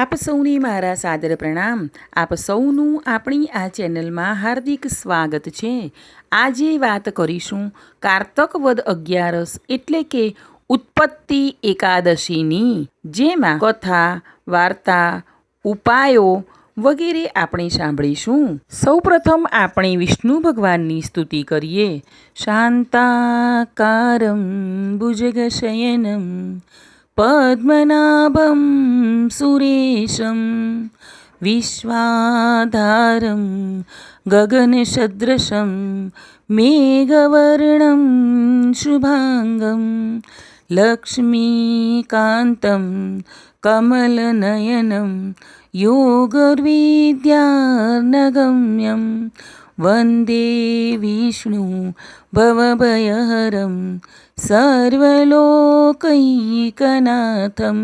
આપ સૌને મારા સાદર પ્રણામ. આપ સૌનું આપણી આ ચેનલમાં હાર્દિક સ્વાગત છે. આજે વાત કરીશું કારતક વદ અગિયારસ એટલે કે ઉત્પત્તિ એકાદશીની, જેમાં કથા, વાર્તા, ઉપાયો વગેરે આપણે સાંભળીશું. સૌપ્રથમ આપણે વિષ્ણુ ભગવાનની સ્તુતિ કરીએ. શાંતાકારમ ભુજગશયનમ પદ્મનાભમ સુરેશમ વિશ્વાધારમ ગગનસદૃશમ મેઘવર્ણમ શુભાંગમ લક્ષ્મીકાન્तं કમલનયनं યોગવિદ્યાર્નગમ્યं વંદે વિષ્ણુ ભવભયહરં સર્વલોકૈકનાથમ.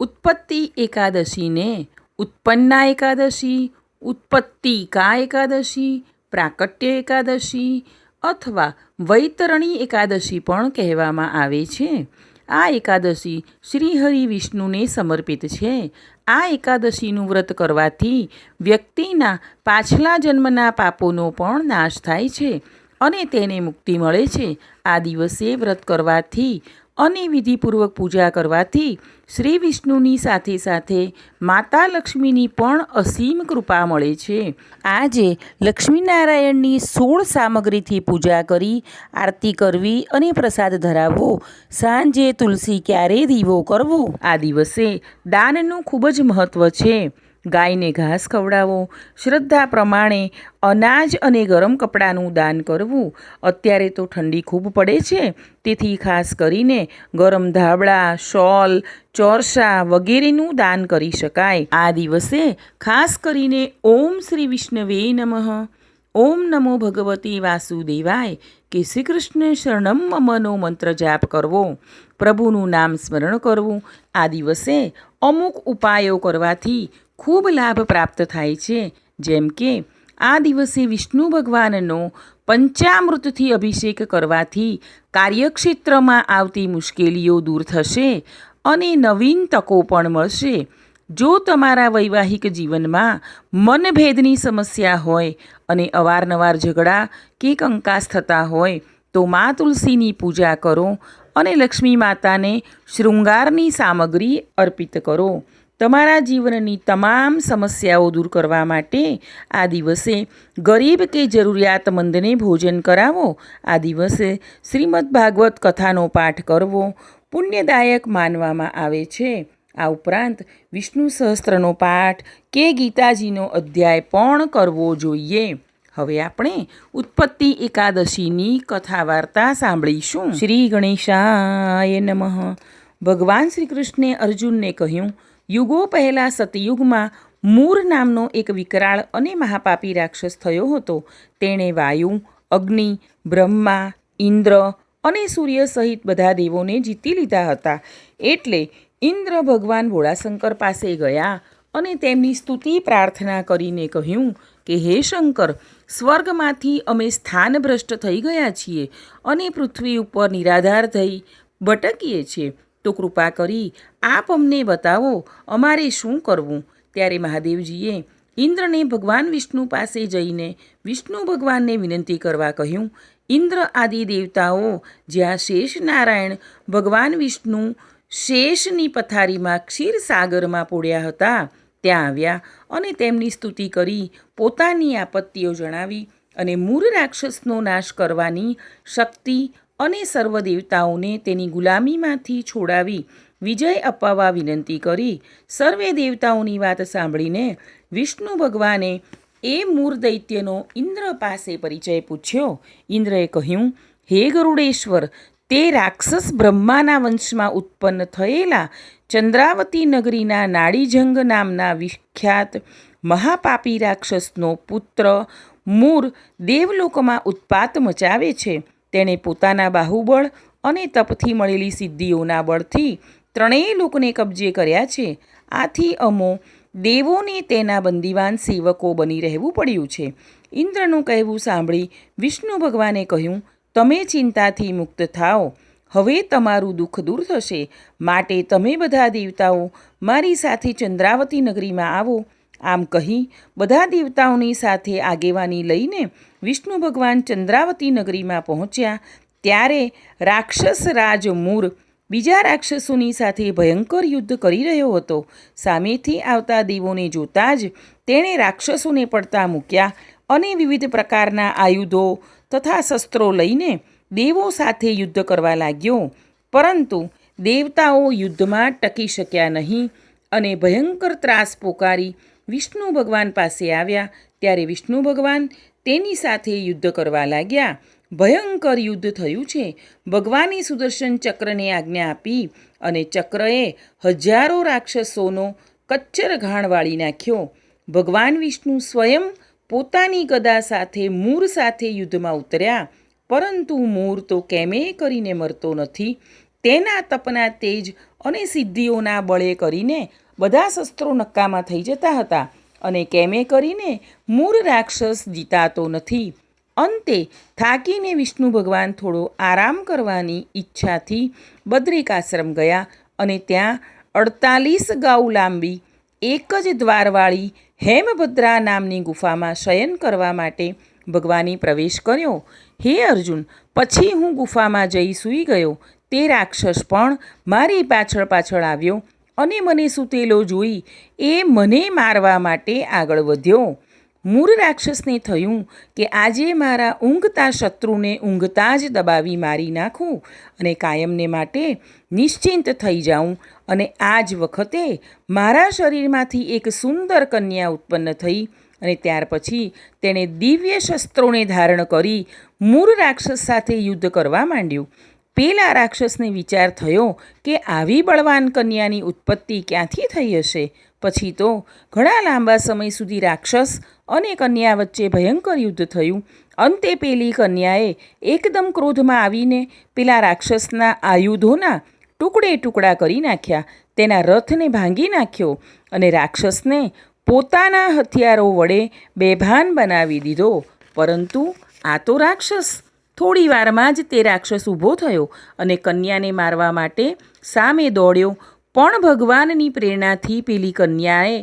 ઉત્પત્તિ એકાદશીને ઉત્પન્ના એકાદશી ઉત્પત્તિકા એકાદશી, પ્રાકટ્ય એકાદશી અથવા વૈતરણી એકાદશી પણ કહેવામાં આવે છે. આ એકાદશી શ્રી હરિ વિષ્ણુને સમર્પિત છે. આ એકાદશીનું વ્રત કરવાથી વ્યક્તિના પાછલા જન્મના પાપોનો પણ નાશ થાય છે અને તેને મુક્તિ મળે છે. આ દિવસે વ્રત કરવાથી અને વિધિપૂર્વક પૂજા કરવાથી શ્રી વિષ્ણુની સાથે સાથે માતા લક્ષ્મીની પણ અસીમ કૃપા મળે છે. આજે લક્ષ્મીનારાયણની સોળ સામગ્રીથી પૂજા કરી, આરતી કરવી અને પ્રસાદ ધરાવવો, સાંજે તુલસી ક્યારે દીવો કરવો આ દિવસે દાનનું ખૂબ જ મહત્ત્વ છે. ગાયને ઘાસ ખવડાવો. શ્રદ્ધા પ્રમાણે અનાજ અને ગરમ કપડાનું દાન કરવું. અત્યારે તો ઠંડી ખૂબ પડે છે. તેથી ખાસ કરીને ગરમ ધાબળા, શોલ, ચોરસા વગેરેનું દાન કરી શકાય. આ દિવસે ખાસ કરીને ઓમ શ્રી વિષ્ણવે નમઃ. ઓમ નમો ભગવતી વાસુદેવાય. કે શ્રી કૃષ્ણ શરણમ મમનો મંત્ર જાપ કરવો. પ્રભુનું નામ સ્મરણ કરવું. આ દિવસે અમુક ઉપાયો કરવાથી ખૂબ લાભ પ્રાપ્ત થાય છે. જેમ કે, આ દિવસે વિષ્ણુ ભગવાનનો પંચામૃતથી અભિષેક કરવાથી કાર્યક્ષેત્રમાં આવતી મુશ્કેલીઓ દૂર થશે અને નવીન તકો પણ મળશે. જો તમારા વૈવાહિક જીવનમાં મનભેદની સમસ્યા હોય અને અવારનવાર ઝઘડા કે કંકાસ થતા હોય, તો મા તુલસીની પૂજા કરો અને લક્ષ્મી માતાને શૃંગારની સામગ્રી અર્પિત કરો. તમારા જીવનની તમામ સમસ્યાઓ દૂર કરવા માટે આ દિવસે ગરીબ કે જરૂરિયાતમંદને ભોજન કરાવો. આ દિવસે શ્રીમદ ભાગવત કથાનો પાઠ કરવો પુણ્યદાયક માનવામાં આવે છે. આ ઉપરાંત વિષ્ણુ સહસ્ત્રનો પાઠ કે ગીતાજીનો અધ્યાય પણ કરવો જોઈએ. હવે આપણે ઉત્પત્તિ એકાદશીની કથા વાર્તા સાંભળીશું. શ્રી ગણેશાય નમઃ. ભગવાન શ્રી કૃષ્ણે અર્જુનને કહ્યું યુગો પહેલાં સતયુગમાં મૂર નામનો એક વિકરાળ અને મહાપાપી રાક્ષસ થયો હતો. તેણે વાયુ, અગ્નિ, બ્રહ્મા, ઇન્દ્ર અને સૂર્ય સહિત બધા દેવોને જીતી લીધા હતા. એટલે ઇન્દ્ર ભગવાન ભોળાશંકર પાસે ગયા અને તેમની સ્તુતિ પ્રાર્થના કરીને કહ્યું કે, હે શંકર, સ્વર્ગમાંથી અમે સ્થાનભ્રષ્ટ થઈ ગયા છીએ અને પૃથ્વી ઉપર નિરાધાર થઈ ભટકીએ છીએ. તો કૃપા કરી આપ અમને બતાવો, અમારે શું કરવું? ત્યારે મહાદેવજીએ ઇન્દ્રને ભગવાન વિષ્ણુ પાસે જઈને વિષ્ણુ ભગવાનને વિનંતી કરવા કહ્યું, ઇન્દ્ર આદિ દેવતાઓ, જ્યાં શેષ નારાયણ ભગવાન વિષ્ણુ શેષની પથારીમાં ક્ષીરસાગરમાં પોડ્યા હતા, ત્યાં આવ્યા અને તેમની સ્તુતિ કરી પોતાની આપત્તિઓ જણાવી અને મૂળ રાક્ષસનો નાશ કરવાની શક્તિ અને સર્વ દેવતાઓને તેની ગુલામીમાંથી છોડાવી વિજય અપાવવા વિનંતી કરી સર્વે દેવતાઓની વાત સાંભળીને વિષ્ણુ ભગવાને એ મૂર દૈત્યનો ઇન્દ્ર પાસે પરિચય પૂછ્યો. ઇન્દ્રએ કહ્યું, હે ગરુડેશ્વર, તે રાક્ષસ બ્રહ્માના વંશમાં ઉત્પન્ન થયેલા ચંદ્રાવતી નગરીના નાડીજંગ નામના વિખ્યાત મહાપાપી રાક્ષસનો પુત્ર મૂર દેવલોકમાં ઉત્પાત મચાવે છે. તેણે પોતાના બાહુબળ અને તપથી મળેલી સિદ્ધિઓના બળથી ત્રણેય લોકને કબજે કર્યા છે. આથી અમો દેવોને તેના બંદીવાન સેવકો બની રહેવું પડ્યું છે. ઇન્દ્રનું કહેવું સાંભળી વિષ્ણુ ભગવાને કહ્યું, તમે ચિંતાથી મુક્ત થાઓ. હવે તમારું દુઃખ દૂર થશે. માટે તમે બધા દેવતાઓ મારી સાથે ચંદ્રાવતી નગરીમાં આવો. આમ કહી બધા દેવતાઓની સાથે આગેવાની લઈને વિષ્ણુ ભગવાન ચંદ્રાવતી નગરીમાં પહોંચ્યા. ત્યારે રાક્ષસ રાજ મૂર બીજા રાક્ષસોની સાથે ભયંકર યુદ્ધ કરી રહ્યો હતો. સામેથી આવતા દેવોને જોતાં જ તેણે રાક્ષસોને પડતા મૂક્યા અને વિવિધ પ્રકારના આયુધો તથા શસ્ત્રો લઈને દેવો સાથે યુદ્ધ કરવા લાગ્યો. પરંતુ દેવતાઓ યુદ્ધમાં ટકી શક્યા નહીં અને ભયંકર ત્રાસ પોકારી વિષ્ણુ ભગવાન પાસે આવ્યા. ત્યારે વિષ્ણુ ભગવાન તેની સાથે યુદ્ધ કરવા લાગ્યા. ભયંકર યુદ્ધ થયું છે. ભગવાને સુદર્શન ચક્રને આજ્ઞા આપી અને ચક્રએ હજારો રાક્ષસોનો કચ્છર ઘાણ વાળી નાખ્યો. ભગવાન વિષ્ણુ સ્વયં પોતાની ગદા સાથે, મૂર સાથે યુદ્ધમાં ઉતર્યા. પરંતુ મૂર તો કેમે કરીને મરતો નથી. તેના તપના તેજ અને સિદ્ધિઓના બળે કરીને બધા શસ્ત્રો નક્કામાં થઈ જતા હતા અને કેમે કરીને મૂર રાક્ષસ જીતાતો નથી. અંતે થાકીને વિષ્ણુ ભગવાન થોડો આરામ કરવાની ઈચ્છાથી બદ્રિકાશ્રમ ગયા અને ત્યાં અડતાલીસ ગાઉ લાંબી, એક જ દ્વારવાળી હેમભદ્રા નામની ગુફામાં શયન કરવા માટે ભગવાને પ્રવેશ કર્યો. હે અર્જુન, પછી હું ગુફામાં જઈ સૂઈ ગયો. તે રાક્ષસ પણ મારી પાછળ પાછળ આવ્યો અને મને સૂતેલો જોઈ એ મને મારવા માટે આગળ વધ્યો. મૂળ રાક્ષસને થયું કે આજે મારા ઊંઘતા શત્રુને ઊંઘતા જ દબાવી મારી નાખું અને કાયમને માટે નિશ્ચિંત થઈ જાઉં અને આ જ વખતે મારા શરીરમાંથી એક સુંદર કન્યા ઉત્પન્ન થઈ અને ત્યાર પછી તેણે દિવ્ય શસ્ત્રોને ધારણ કરી મૂળ રાક્ષસ સાથે યુદ્ધ કરવા માંડ્યું. પેલા રાક્ષસને વિચાર થયો કે આવી બળવાન કન્યાની ઉત્પત્તિ ક્યાંથી થઈ હશે? પછી તો ઘણા લાંબા સમય સુધી રાક્ષસ અને કન્યા વચ્ચે ભયંકર યુદ્ધ થયું. અંતે પેલી કન્યાએ એકદમ ક્રોધમાં આવીને પેલા રાક્ષસના આયુધોના ટુકડે ટુકડા કરી નાખ્યા. તેના રથને ભાંગી નાખ્યો અને રાક્ષસને પોતાના હથિયારો વડે બેભાન બનાવી દીધો. પરંતુ આ તો રાક્ષસ થોડી વારમાં જ તે રાક્ષસ ઊભો થયો અને કન્યાને મારવા માટે સામે દોડ્યો. પણ ભગવાનની પ્રેરણાથી પેલી કન્યાએ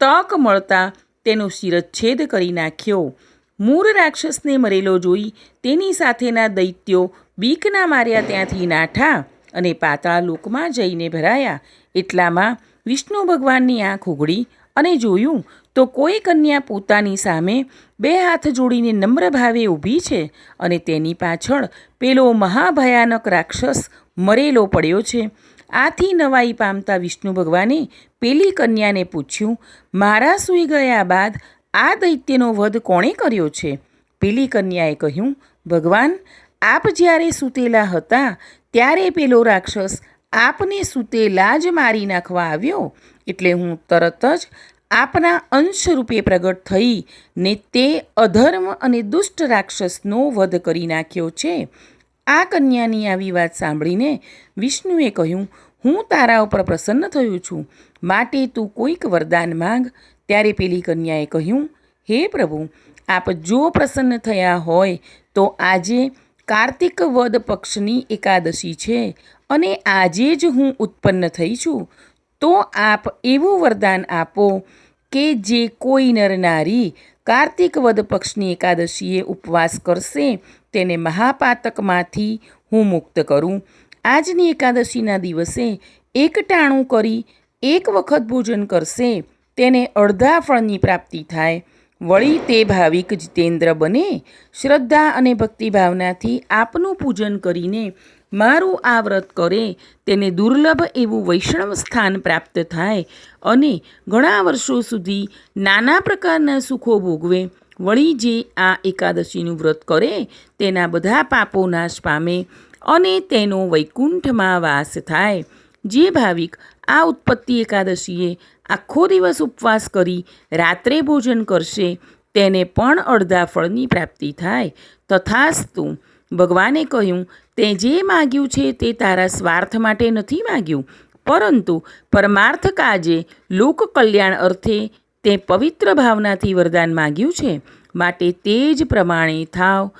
તક મળતા તેનો શિરચ્છેદ કરી નાખ્યો. મૂળ રાક્ષસને મરેલો જોઈ તેની સાથેના દૈત્યો બીકના માર્યા ત્યાંથી નાઠા અને પાતાળ લોકમાં જઈને ભરાયા. એટલામાં વિષ્ણુ ભગવાનની આંખ ઉઘડી અને જોયું તો કોઈ કન્યા પોતાની સામે બે હાથ જોડીને નમ્ર ભાવે ઊભી છે અને તેની પાછળ પેલો મહાભયાનક રાક્ષસ મરેલો પડ્યો છે. આથી નવાઈ પામતા વિષ્ણુ ભગવાને પેલી કન્યાને પૂછ્યું, મારા સૂઈ ગયા બાદ આ દૈત્યનો વધ કોણે કર્યો છે? પેલી કન્યાએ કહ્યું, ભગવાન, આપ જ્યારે સૂતેલા હતા ત્યારે પેલો રાક્ષસ આપને સૂતેલા જ મારી નાખવા આવ્યો એટલે હું તરત જ આપના અંશ રૂપે પ્રગટ થઈ ને તે અધર્મ અને દુષ્ટ રાક્ષસનો વધ કરી નાખ્યો છે. આ કન્યાની આવી વાત સાંભળીને વિષ્ણુએ કહ્યું, હું તારા ઉપર પ્રસન્ન થયું છું. માટે તું કોઈક વરદાન માંગ. ત્યારે પેલી કન્યાએ કહ્યું, હે પ્રભુ, આપ જો પ્રસન્ન થયા હોય તો આજે કાર્તિક વદ પક્ષની એકાદશી છે. અને આજે જ હું ઉત્પન્ન થઈ છું, તો આપ એવું વરદાન આપો કે જે કોઈ નર નારી કાર્તિક વદ પક્ષની એકાદશીએ ઉપવાસ કરશે, તેને મહાપાતકમાંથી હું મુક્ત કરું. આજની એકાદશીના દિવસે એક ટાણું કરી એક વખત ભોજન કરશે, તેને અડધા ફળની પ્રાપ્તિ થાય. વળી તે ભાવિક જીતેન્દ્ર બને, શ્રદ્ધા અને ભક્તિભાવનાથી આપનું પૂજન કરીને મારું આ વ્રત કરે, તેને દુર્લભ એવું વૈષ્ણવ સ્થાન પ્રાપ્ત થાય અને ઘણા વર્ષો સુધી નાના પ્રકારના સુખો ભોગવે. વળી જે આ એકાદશીનું વ્રત કરે, તેના બધા પાપો નાશ પામે અને તેનો વૈકુંઠમાં વાસ થાય. જે ભાવિક આ ઉત્પત્તિ એકાદશીએ આખો દિવસ ઉપવાસ કરી રાત્રે ભોજન કરશે, તેને પણ અડધા ફળની પ્રાપ્તિ થાય. તથાસ્તુ, ભગવાને કહ્યું તે જે માગ્યું છે તે તારા સ્વાર્થ માટે નથી માગ્યું. પરંતુ પરમાર્થ કાજે લોક કલ્યાણ અર્થે તે પવિત્ર ભાવનાથી વરદાન માગ્યું છે. માટે તે જ પ્રમાણે થાવ.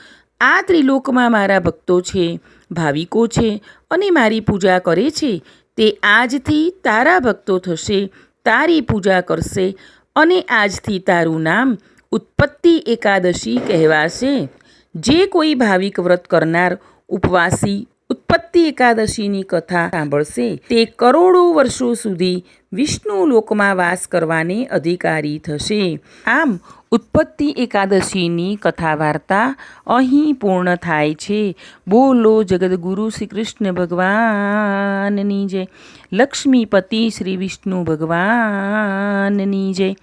આ ત્રિલોકમાં મારા ભક્તો છે, ભાવિકો છે અને મારી પૂજા કરે છે. તે આજથી તારા ભક્તો થશે, તારી પૂજા કરશે અને આજથી તારું નામ ઉત્પત્તિ એકાદશી કહેવાશે. જે કોઈ ભાવિક વ્રત કરનાર ઉપવાસી ઉત્પત્તિ એકાદશીની કથા સાંભળશે. તે કરોડો વર્ષો સુધી વિષ્ણુ લોકમાં વાસ કરવાને અધિકારી થશે. આમ, ઉત્પત્તિ એકાદશીની કથા વાર્તા અહીં પૂર્ણ થાય છે. બોલો જગદગુરુ શ્રી કૃષ્ણ ભગવાનની જય. લક્ષ્મીપતિ શ્રી વિષ્ણુ ભગવાનની જય.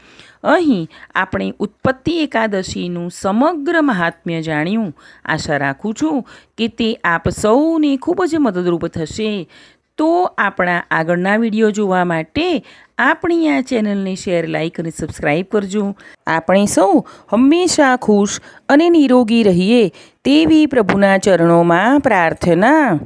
અહીં આપણે ઉત્પત્તિ એકાદશીનું સમગ્ર મહાત્મ્ય જાણ્યું. આશા રાખું છું કે તે આપ સૌને ખૂબ જ મદદરૂપ થશે. તો આપણા આગળના વીડિયો જોવા માટે આપણી આ ચેનલને શેર લાઇક અને સબસ્ક્રાઈબ કરજો. આપણે સૌ હંમેશા ખુશ અને નિરોગી રહીએ તેવી પ્રભુના ચરણોમાં પ્રાર્થના